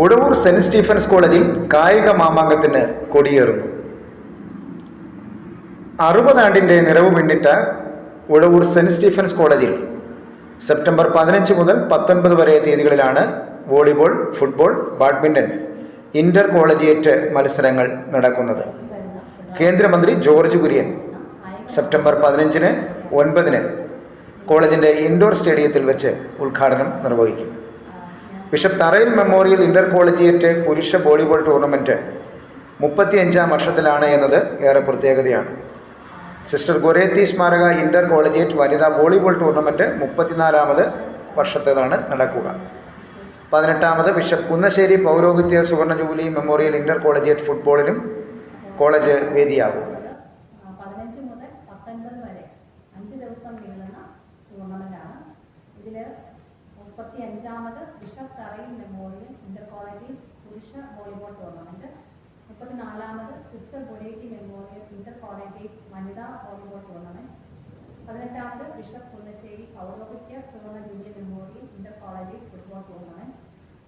ഉടവൂർ saint Stephen's കോളേജിൽ കായിക മാമാങ്കത്തിന് കൊടിയേറുന്നു. അറുപതാണ്ടിന്റെ നിറവ് പിന്നിട്ട ഉഴവൂർ സെന്റ് സ്റ്റീഫൻസ് കോളേജിൽ സെപ്റ്റംബർ പതിനഞ്ച് മുതൽ പത്തൊൻപത് വരെ തീയതികളിലാണ് volleyball football badminton inter collegiate മത്സരങ്ങൾ നടക്കുന്നത്. കേന്ദ്രമന്ത്രി ജോർജ് കുര്യൻ സെപ്റ്റംബർ പതിനഞ്ചിന് ഒൻപതിന് കോളേജിന്റെ ഇൻഡോർ സ്റ്റേഡിയത്തിൽ വെച്ച് ഉദ്ഘാടനം നിർവഹിക്കും. Bishop Tharayil memorial inter collegiate പുരുഷ വോളിബോൾ ടൂർണമെന്റ് മുപ്പത്തിയഞ്ചാം വർഷത്തിലാണ് എന്നത് ഏറെ പ്രത്യേകതയാണ്. സിസ്റ്റർ ഗൊരേത്തി സ്മാരക ഇന്റർ കോളേജിയേറ്റ് വനിതാ വോളിബോൾ ടൂർണമെന്റ് മുപ്പത്തിനാലാമത് വർഷത്തേതാണ് നടക്കുക. പതിനെട്ടാമത് ബിഷപ്പ് കുന്നശ്ശേരി പൗരോഹിത്യ സുവർണ ജൂബിലി മെമ്മോറിയൽ ഇന്റർ കോളേജിയേറ്റ് ഫുട്ബോളിനും കോളേജ് വേദിയാകും. മുതൽ പത്തൊൻപത് വരെ ഇതിൽ മുപ്പത്തി അഞ്ചാമത് ബിഷപ്പ് തറയിൽ മെമ്മോറിയൽ ഇന്റർ കോളേജിൽ പുരുഷ വോളിബോൾ ടൂർണമെന്റ് മുപ്പത്തിനാലാമത് സിസ്റ്റർ ബുലേറ്റി മെമ്മോറിയൽ ഇന്റർ കോളേജിൽ വനിതാ വോളിബോൾ ടൂർണമെന്റ് പതിനെട്ടാമത് ബിഷപ്പ് കുന്നശ്ശേരി പൗരോഹിത്യ സുവർണ ജൂബിലി മെമ്മോറിയൽ ഇന്റർ കോളേജിൽ ഫുട്ബോൾ ടൂർണമെന്റ്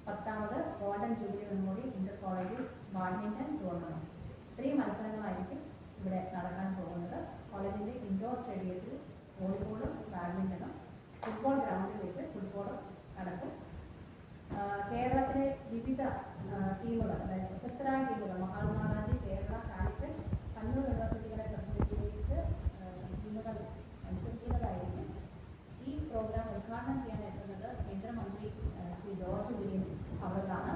പത്താമത് ഗോൾഡൻ ജൂബിലി മെമ്മോറിയൽ ഇന്റർ കോളേജിൽ ബാഡ്മിന്റൺ ടൂർണമെന്റ് ഇത്രയും മത്സരങ്ങളായിരിക്കും ഇവിടെ നടക്കാൻ പോകുന്നത്. കോളേജിന്റെ ഇൻഡോർ സ്റ്റേഡിയത്തിൽ വോളിബോളും ബാഡ്മിന്റണും ഫുട്ബോൾ ഗ്രൗണ്ടിൽ വെച്ച് ഫുട്ബോളും നടക്കും. കേരളത്തിലെ വിവിധ ടീമുകൾ അതായത് പ്രശസ്തരായ ടീമുകൾ മഹാത്മാഗാന്ധി കേരള കാലിക്കറ്റ് കണ്ണൂർ യൂണിവേഴ്സിറ്റികളെ പ്രതിനിധീകരിച്ച് ടീമുകൾ മത്സരിക്കുന്നതായിരിക്കും ഈ പ്രോഗ്രാം ഉദ്ഘാടനം ചെയ്യാൻ എത്തുന്നത് കേന്ദ്രമന്ത്രി ശ്രീ ജോർജ് വില്യം അവർക്കാണ്.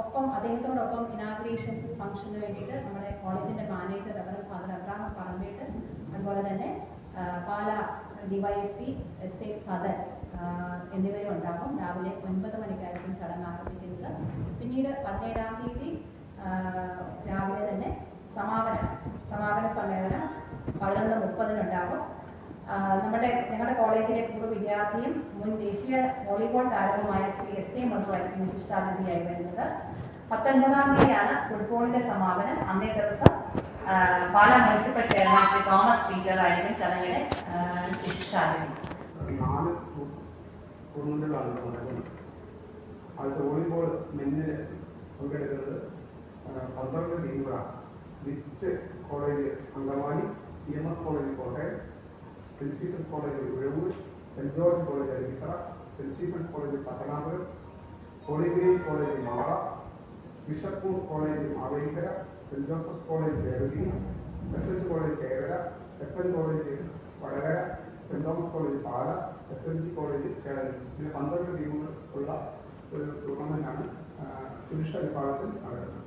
ഒപ്പം അദ്ദേഹത്തോടൊപ്പം ഇനാഗ്രേഷൻ ഫംഗ്ഷന് വേണ്ടിയിട്ട് നമ്മുടെ കോളേജിന്റെ മാനേജർ അവർ ഫാദർ അബ്രാഹം പറമ്പേട്ട് അതുപോലെ തന്നെ Pala DYSP S A Sadan എന്നിവരും ഉണ്ടാകും രാവിലെ ഒൻപത് മണിക്കായിരിക്കും ചടങ്ങ് ആരംഭിക്കുന്നത്. പിന്നീട് പതിനേഴാം തീയതി രാവിലെ തന്നെ സമാപനം സമാപന സമ്മേളനം പതിനൊന്ന് മുപ്പതിനുണ്ടാകും. നമ്മുടെ ഞങ്ങളുടെ കോളേജിലെ പൂർവ വിദ്യാർത്ഥിയും മുൻ ദേശീയ വോളിബോൾ താരവുമായ ശ്രീ എസ് എ മധുവായിരിക്കും വിശിഷ്ടാതിഥിയായി വരുന്നത്. പത്തൊൻപതാം തീയതിയാണ് ഫുട്ബോളിന്റെ സമാപനം. അന്നേ ദിവസം Pala municipal chairman Shri Thomas Peter ആയിരിക്കും ചടങ്ങിലെ ആ, വിശിഷ്ടാതിഥി. ടൂർണമെന്റുകളാണ് ഇവിടെ നടക്കുന്നത് ആദ്യത്തെ വോളിബോൾ മെന്നിൽ പങ്കെടുക്കുന്നത് ആ, പന്ത്രണ്ട് ടീമുകളാണ് district college Angamaly C M S college Kottayam Saint Stephen's college Uzhavoor Saint George college Arikkara Saint Stephen's college Pathanapuram holy grace college Mala bishop Moore college Mavelikkara Saint Joseph college Devagiri S H college Kerala S N college Vadakara Saint Thomas college Pala S N G college Keralam ഇതിൽ പന്ത്രണ്ട് ടീമുകൾ ഉള്ള ഒരു ടൂർണമെന്റാണ് പുരുഷ വിഭാഗത്തിൽ നടക്കുന്നത്.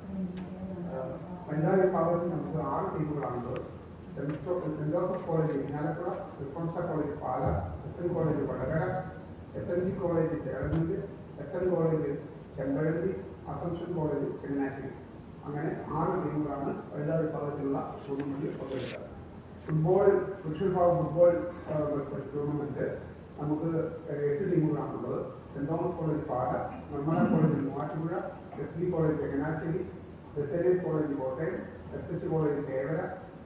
വനിതാ വിഭാഗത്തിൽ നമുക്ക് ആറ് ടീമുകളാണുള്ളത് saint Joseph college Irinjalakuda റിസ്പോൺസ college Pala S N college Vadakara S N G college Chelannur S N college Chempazhanthy Assumption college Changanassery. അങ്ങനെ ആറ് ടീമുകളാണ് വനിതാ വിഭാഗത്തിലുള്ള ടൂർണമെന്റിൽ പങ്കെടുത്തത് ഫുട്ബോൾ പുരുഷ വിഭാഗം ഫുട്ബോൾ ടൂർണമെന്റ് നമുക്ക് എട്ട് ടീമുകളാണുള്ളത് Saint Thomas college Pala Nirmala college Muvattupuzha S B college Changanassery S S college Kottayam S H college കേവല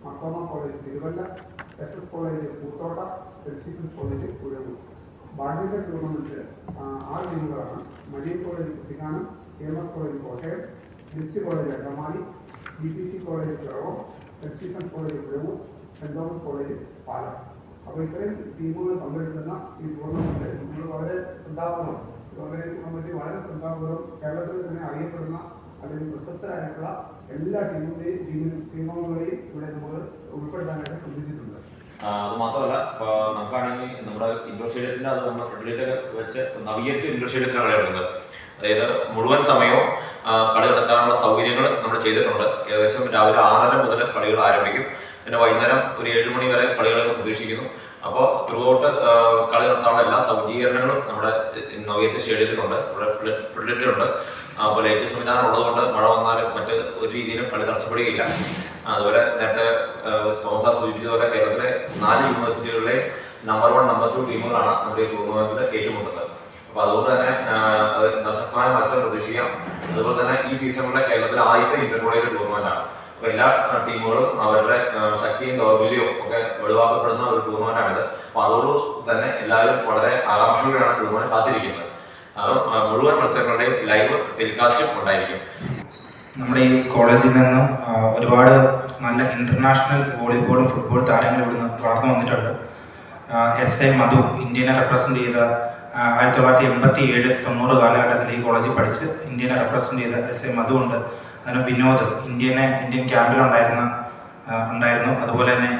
മക്കോമ college Thiruvalla S S college Poothotta Stephen's college Uzhavoor badminton tournament ആ, ആറ് ടീമുകളാണ്. Marian college Kuttikkanam M S college Kottayam district college Angamaly B P C college Piravom Saint Stephen's college Uzhavoor Saint Thomas college പാലം. അപ്പോൾ ഇത്രയും ടീമുകൾ പങ്കെടുക്കുന്ന ഈ tournament നമ്മൾ വളരെ ശ്രദ്ധാപൂർവം ഓർഗനൈസിംഗ് കമ്മിറ്റി വളരെ ശ്രദ്ധാപൂർവം കേരളത്തിൽ തന്നെ അറിയപ്പെടുന്ന അല്ലെങ്കിൽ പ്രശസ്തരായിട്ടുള്ള എല്ലാ ടീമിന്റെയും ടീമിനും ടീമുകളെയും ഇവിടെ നമ്മൾ ഉൾപ്പെടുത്താനായിട്ട് ശ്രദ്ധിച്ചിട്ടുണ്ട് അത് മാത്രമല്ല ഇപ്പൊ നമുക്കാണെങ്കിൽ നമ്മുടെ ഇൻഡോർ സ്റ്റേഡിയത്തിന്റെ അത് നമ്മുടെ ഫ്രണ്ടിലേക്ക് വെച്ച് നവീകരിച്ച ഇൻഡോർ സ്റ്റേഡിയത്തിലാണ് കളിക്കുന്നത് അതായത് മുഴുവൻ സമയവും കളി നടത്താനുള്ള സൗകര്യങ്ങൾ നമ്മൾ ചെയ്തിട്ടുണ്ട്. ഏകദേശം രാവിലെ ആറര മുതൽ കളികൾ ആരംഭിക്കും. പിന്നെ വൈകുന്നേരം ഒരു ഏഴ് മണി വരെ കളികൾ പ്രതീക്ഷിക്കുന്നു. അപ്പോൾ ത്രൂ ഔട്ട് കളി നടത്താനുള്ള എല്ലാ സജ്ജീകരണങ്ങളും നമ്മുടെ നവീകരിച്ച സ്റ്റേഡിയത്തിലുണ്ട്. ഇവിടെ ഉണ്ട് അപ്പോൾ ലൈറ്റ് സംവിധാനം ഉള്ളതുകൊണ്ട് മഴ വന്നാലും മറ്റ് ഒരു രീതിയിലും കളി തടസ്സപ്പെടുകയില്ല. അതുപോലെ നേരത്തെ ആ, തോമസ് സാർ സൂചിപ്പിച്ചതുപോലെ കേരളത്തിലെ നാല് യൂണിവേഴ്സിറ്റികളിലെ നമ്പർ വൺ നമ്പർ ടു ടീമുകളാണ് നമ്മുടെ ഈ ടൂർണമെന്റിൽ ഏറ്റുമുട്ടുന്നത്. അപ്പോൾ അതുകൊണ്ട് തന്നെ ശക്തമായ മത്സരം പ്രതീക്ഷിക്കാം. അതുപോലെ തന്നെ ഈ സീസണിലെ കേരളത്തിലെ ആദ്യത്തെ ഇന്റർ കോളേജ് ടൂർണമെന്റ് ആണ്. അപ്പൊ എല്ലാ ടീമുകളും അവരുടെ ശക്തിയും ദൗർബല്യവും ഒക്കെ വെളിവാക്കപ്പെടുന്ന ഒരു ടൂർണമെന്റ് ആണിത്. അപ്പൊ അതോട് തന്നെ എല്ലാവരും വളരെ ആകാംക്ഷയോടെയാണ് ടൂർണമെന്റ് കാത്തിരിക്കുന്നത്. അപ്പം മുഴുവൻ മത്സരങ്ങളുടെയും ലൈവ് ടെലികാസ്റ്റും ഉണ്ടായിരിക്കും. നമ്മുടെ ഈ കോളേജിൽ നിന്നും ഒരുപാട് നല്ല ഇന്റർനാഷണൽ വോളിബോളും ഫുട്ബോൾ താരങ്ങൾ ഇവിടുന്ന് വളർന്നു വന്നിട്ടുണ്ട്. എസ് എ മധു ഇന്ത്യനെ റെപ്രസെന്റ് ചെയ്ത ആയിരത്തി തൊള്ളായിരത്തി എൺപത്തി ഏഴ് തൊണ്ണൂറ് കാലഘട്ടത്തിൽ ഈ കോളേജിൽ പഠിച്ച് ഇന്ത്യനെ റെപ്രസെന്റ് ചെയ്ത എസ് എ മധു ഉണ്ട് അതിന് വിനോദ് ഇന്ത്യനെ ഇന്ത്യൻ ക്യാമ്പിലുണ്ടായിരുന്ന ഉണ്ടായിരുന്നു അതുപോലെ തന്നെ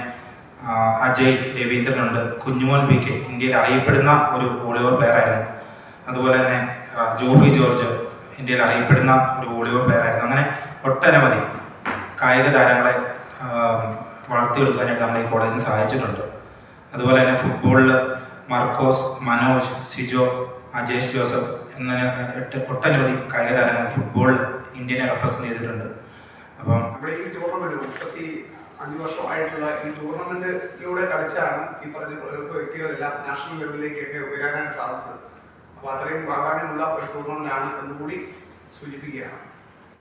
അജയ് രവീന്ദ്രനുണ്ട്. Kunjumon P K. ഇന്ത്യയിൽ അറിയപ്പെടുന്ന ഒരു വോളിബോൾ പ്ലെയർ ആയിരുന്നു. അതുപോലെ തന്നെ ജോബി ജോർജ് ഇന്ത്യയിൽ അറിയപ്പെടുന്ന ഒരു വോളിബോൾ പ്ലെയർ ആയിരുന്നു. അങ്ങനെ ഒട്ടനവധി കായിക താരങ്ങളെ വളർത്തിയെടുക്കാനായിട്ട് നമ്മളെ ഈ കോളേജിന് സഹായിച്ചിട്ടുണ്ട്. അതുപോലെ തന്നെ ഫുട്ബോളിൽ മർക്കോസ് മനോജ് സിജോ അജേഷ് ജോസഫ് എന്ന എട്ട് ഒട്ടനവധി കായിക താരങ്ങൾ ഫുട്ബോളിൽ ഇന്ത്യനെ റെപ്രസെന്റ് ചെയ്തിട്ടുണ്ട്. അപ്പം നമ്മുടെ ഈ ടൂർണമെന്റ് മുപ്പത്തി അഞ്ച് വർഷമായിട്ടുള്ള ഈ ടൂർണമെന്റിലൂടെ കളിച്ചാണ് ഈ പറഞ്ഞ വ്യക്തികളെല്ലാം നാഷണൽ ലെവലിലേക്കൊക്കെ ഉയരാനായിട്ട് സാധിച്ചത്. അപ്പോൾ അത്രയും പ്രാധാന്യമുള്ള ഒരു ടൂർണമെന്റാണ് എന്നുകൂടി സൂചിപ്പിക്കുകയാണ്.